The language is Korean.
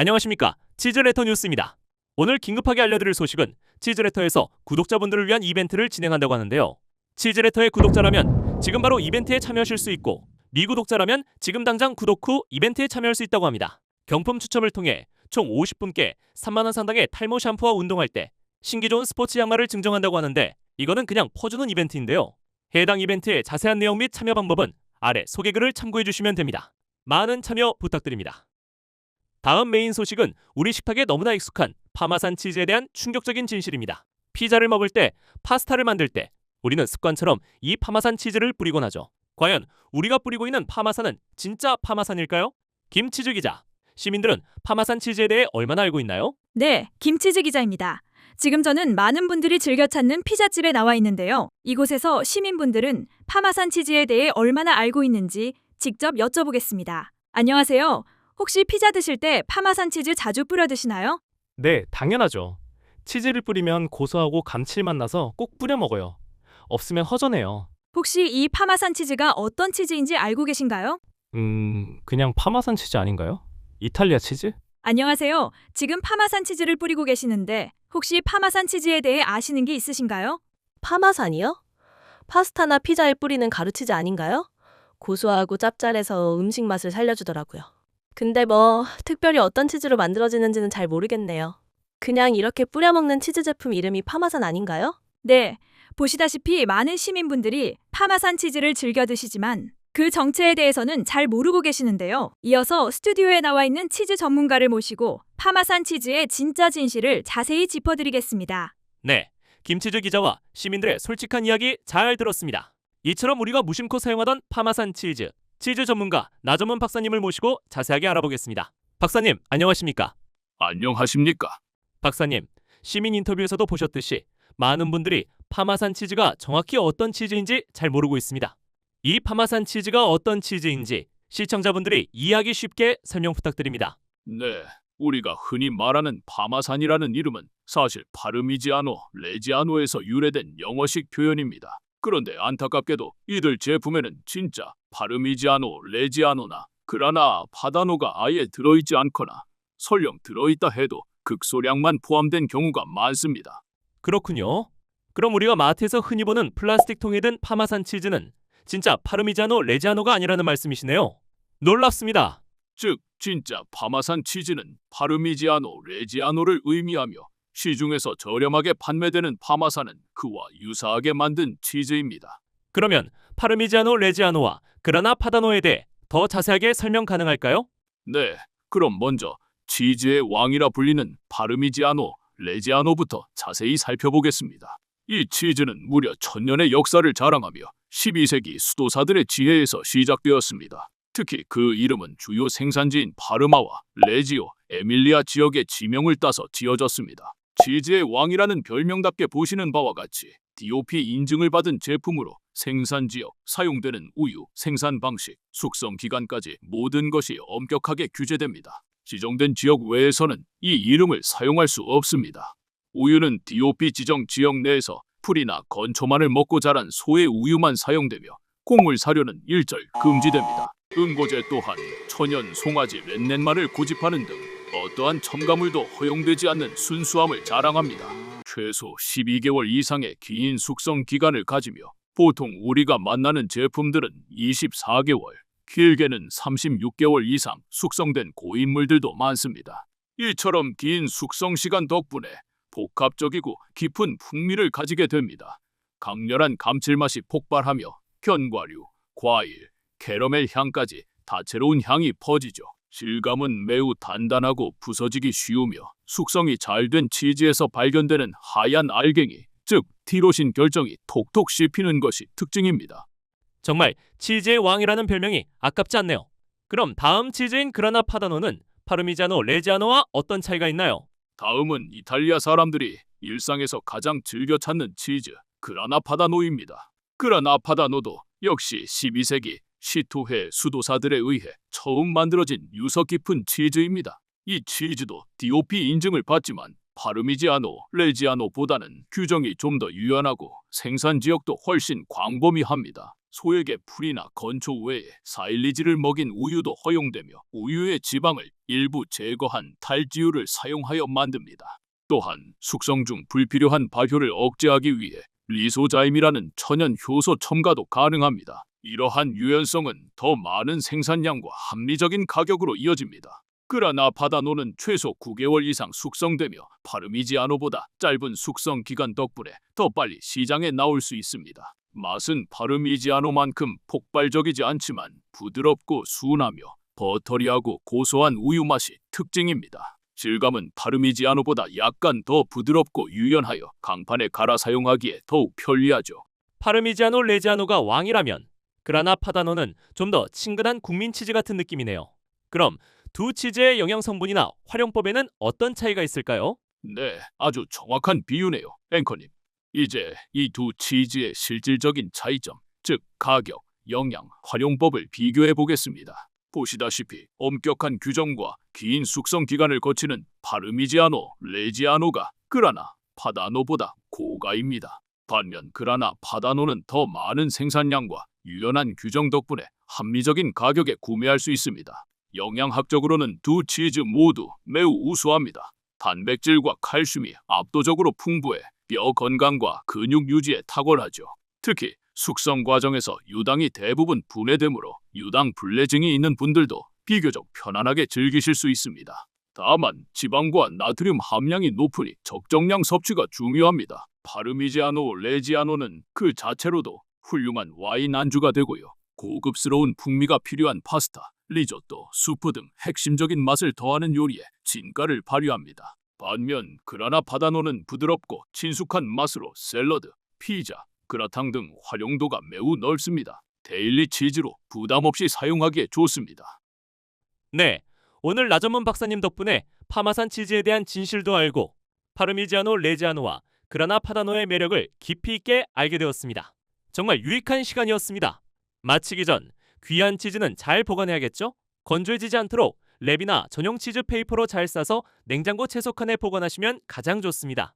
안녕하십니까. 치즈레터 뉴스입니다. 오늘 긴급하게 알려드릴 소식은 치즈레터에서 구독자분들을 위한 이벤트를 진행한다고 하는데요. 치즈레터의 구독자라면 지금 바로 이벤트에 참여하실 수 있고 미구독자라면 지금 당장 구독 후 이벤트에 참여할 수 있다고 합니다. 경품 추첨을 통해 총 50분께 3만 원 상당의 탈모 샴푸와 운동할 때 신기 좋은 스포츠 양말을 증정한다고 하는데 이거는 그냥 퍼주는 이벤트인데요. 해당 이벤트의 자세한 내용 및 참여 방법은 아래 소개글을 참고해 주시면 됩니다. 많은 참여 부탁드립니다. 다음 메인 소식은 우리 식탁에 너무나 익숙한 파마산 치즈에 대한 충격적인 진실입니다. 피자를 먹을 때, 파스타를 만들 때 우리는 습관처럼 이 파마산 치즈를 뿌리곤 하죠. 과연 우리가 뿌리고 있는 파마산은 진짜 파마산일까요? 김치즈 기자, 시민들은 파마산 치즈에 대해 얼마나 알고 있나요? 네, 김치즈 기자입니다. 지금 저는 많은 분들이 즐겨 찾는 피자집에 나와 있는데요. 이곳에서 시민분들은 파마산 치즈에 대해 얼마나 알고 있는지 직접 여쭤보겠습니다. 안녕하세요. 혹시 피자 드실 때 파마산 치즈 자주 뿌려 드시나요? 네, 당연하죠. 치즈를 뿌리면 고소하고 감칠맛 나서 꼭 뿌려 먹어요. 없으면 허전해요. 혹시 이 파마산 치즈가 어떤 치즈인지 알고 계신가요? 음, 그냥 파마산 치즈 아닌가요? 이탈리아 치즈? 안녕하세요. 지금 파마산 치즈를 뿌리고 계시는데 혹시 파마산 치즈에 대해 아시는 게 있으신가요? 파마산이요? 파스타나 피자에 뿌리는 가루치즈 아닌가요? 고소하고 짭짤해서 음식 맛을 살려주더라고요. 근데 뭐 특별히 어떤 치즈로 만들어지는지는 잘 모르겠네요. 그냥 이렇게 뿌려 먹는 치즈 제품 이름이 파마산 아닌가요? 네, 보시다시피 많은 시민분들이 파마산 치즈를 즐겨 드시지만 그 정체에 대해서는 잘 모르고 계시는데요. 이어서 스튜디오에 나와 있는 치즈 전문가를 모시고 파마산 치즈의 진짜 진실을 자세히 짚어드리겠습니다. 네, 김치즈 기자와 시민들의 솔직한 이야기 잘 들었습니다. 이처럼 우리가 무심코 사용하던 파마산 치즈, 치즈 전문가 나전문 박사님을 모시고 자세하게 알아보겠습니다. 박사님, 안녕하십니까? 안녕하십니까? 박사님, 시민 인터뷰에서도 보셨듯이 많은 분들이 파마산 치즈가 정확히 어떤 치즈인지 잘 모르고 있습니다. 이 파마산 치즈가 어떤 치즈인지 시청자분들이 이해하기 쉽게 설명 부탁드립니다. 네, 우리가 흔히 말하는 파마산이라는 이름은 사실 파르미지아노, 레지아노에서 유래된 영어식 표현입니다. 그런데 안타깝게도 이들 제품에는 진짜 파르미지아노, 레지아노나 그라나 파다노가 아예 들어있지 않거나 설령 들어있다 해도 극소량만 포함된 경우가 많습니다. 그렇군요. 그럼 우리가 마트에서 흔히 보는 플라스틱 통에 든 파마산 치즈는 진짜 파르미자노 레지아노가 아니라는 말씀이시네요. 놀랍습니다. 즉, 진짜 파마산 치즈는 파르미지아노, 레지아노를 의미하며 시중에서 저렴하게 판매되는 파마산은 그와 유사하게 만든 치즈입니다. 그러면 파르미자노 레지아노와 그라나 파다노에 대해 더 자세하게 설명 가능할까요? 네, 그럼 먼저 치즈의 왕이라 불리는 파르미지아노, 레지아노부터 자세히 살펴보겠습니다. 이 치즈는 무려 천년의 역사를 자랑하며 12세기 수도사들의 지혜에서 시작되었습니다. 특히 그 이름은 주요 생산지인 파르마와 레지오, 에밀리아 지역의 지명을 따서 지어졌습니다. 치즈의 왕이라는 별명답게 보시는 바와 같이 DOP 인증을 받은 제품으로 생산 지역, 사용되는 우유, 생산 방식, 숙성 기간까지 모든 것이 엄격하게 규제됩니다. 지정된 지역 외에서는 이 이름을 사용할 수 없습니다. 우유는 DOP 지정 지역 내에서 풀이나 건초만을 먹고 자란 소의 우유만 사용되며 곡물 사료는 일절 금지됩니다. 응고제 또한 천연 송아지 렌넨말을 고집하는 등 어떠한 첨가물도 허용되지 않는 순수함을 자랑합니다. 최소 12개월 이상의 긴 숙성 기간을 가지며 보통 우리가 만나는 제품들은 24개월, 길게는 36개월 이상 숙성된 고인물들도 많습니다. 이처럼 긴 숙성 시간 덕분에 복합적이고 깊은 풍미를 가지게 됩니다. 강렬한 감칠맛이 폭발하며 견과류, 과일, 캐러멜 향까지 다채로운 향이 퍼지죠. 질감은 매우 단단하고 부서지기 쉬우며 숙성이 잘 된 치즈에서 발견되는 하얀 알갱이, 즉 티로신 결정이 톡톡 씹히는 것이 특징입니다. 정말 치즈의 왕이라는 별명이 아깝지 않네요. 그럼 다음 치즈인 그라나 파다노는 파르미자노 레지아노와 어떤 차이가 있나요? 다음은 이탈리아 사람들이 일상에서 가장 즐겨 찾는 치즈, 그라나 파다노입니다. 그라나 파다노도 역시 12세기 시토해 수도사들에 의해 처음 만들어진 유서 깊은 치즈입니다. 이 치즈도 DOP 인증을 받지만 파르미지아노, 레지아노보다는 규정이 좀 더 유연하고 생산 지역도 훨씬 광범위합니다. 소에게 풀이나 건초 외에 사일리지를 먹인 우유도 허용되며 우유의 지방을 일부 제거한 탈지유를 사용하여 만듭니다. 또한 숙성 중 불필요한 발효를 억제하기 위해 리소자임이라는 천연 효소 첨가도 가능합니다. 이러한 유연성은 더 많은 생산량과 합리적인 가격으로 이어집니다. 그러나 바다노는 최소 9개월 이상 숙성되며 파르미지아노보다 짧은 숙성 기간 덕분에 더 빨리 시장에 나올 수 있습니다. 맛은 파르미지아노만큼 폭발적이지 않지만 부드럽고 순하며 버터리하고 고소한 우유 맛이 특징입니다. 질감은 파르미지아노보다 약간 더 부드럽고 유연하여 강판에 갈아 사용하기에 더욱 편리하죠. 파르미지아노 레지아노가 왕이라면 그라나 파다노는 좀 더 친근한 국민 치즈 같은 느낌이네요. 그럼 두 치즈의 영양 성분이나 활용법에는 어떤 차이가 있을까요? 네, 아주 정확한 비유네요, 앵커님. 이제 이 두 치즈의 실질적인 차이점, 즉 가격, 영양, 활용법을 비교해 보겠습니다. 보시다시피 엄격한 규정과 긴 숙성 기간을 거치는 파르미지아노, 레지아노가 그라나, 파다노보다 고가입니다. 반면 그라나, 파다노는 더 많은 생산량과 유연한 규정 덕분에 합리적인 가격에 구매할 수 있습니다. 영양학적으로는 두 치즈 모두 매우 우수합니다. 단백질과 칼슘이 압도적으로 풍부해 뼈 건강과 근육 유지에 탁월하죠. 특히 숙성 과정에서 유당이 대부분 분해되므로 유당 불내증이 있는 분들도 비교적 편안하게 즐기실 수 있습니다. 다만 지방과 나트륨 함량이 높으니 적정량 섭취가 중요합니다. 파르미지아노 레지아노는 그 자체로도 훌륭한 와인 안주가 되고요. 고급스러운 풍미가 필요한 파스타, 리조또, 수프 등 핵심적인 맛을 더하는 요리에 진가를 발휘합니다. 반면 그라나 파다노는 부드럽고 친숙한 맛으로 샐러드, 피자, 그라탕 등 활용도가 매우 넓습니다. 데일리 치즈로 부담 없이 사용하기에 좋습니다. 네, 오늘 나전문 박사님 덕분에 파마산 치즈에 대한 진실도 알고 파르미지아노 레지아노와 그라나 파다노의 매력을 깊이 있게 알게 되었습니다. 정말 유익한 시간이었습니다. 마치기 전 귀한 치즈는 잘 보관해야겠죠? 건조해지지 않도록 랩이나 전용 치즈 페이퍼로 잘 싸서 냉장고 채소칸에 보관하시면 가장 좋습니다.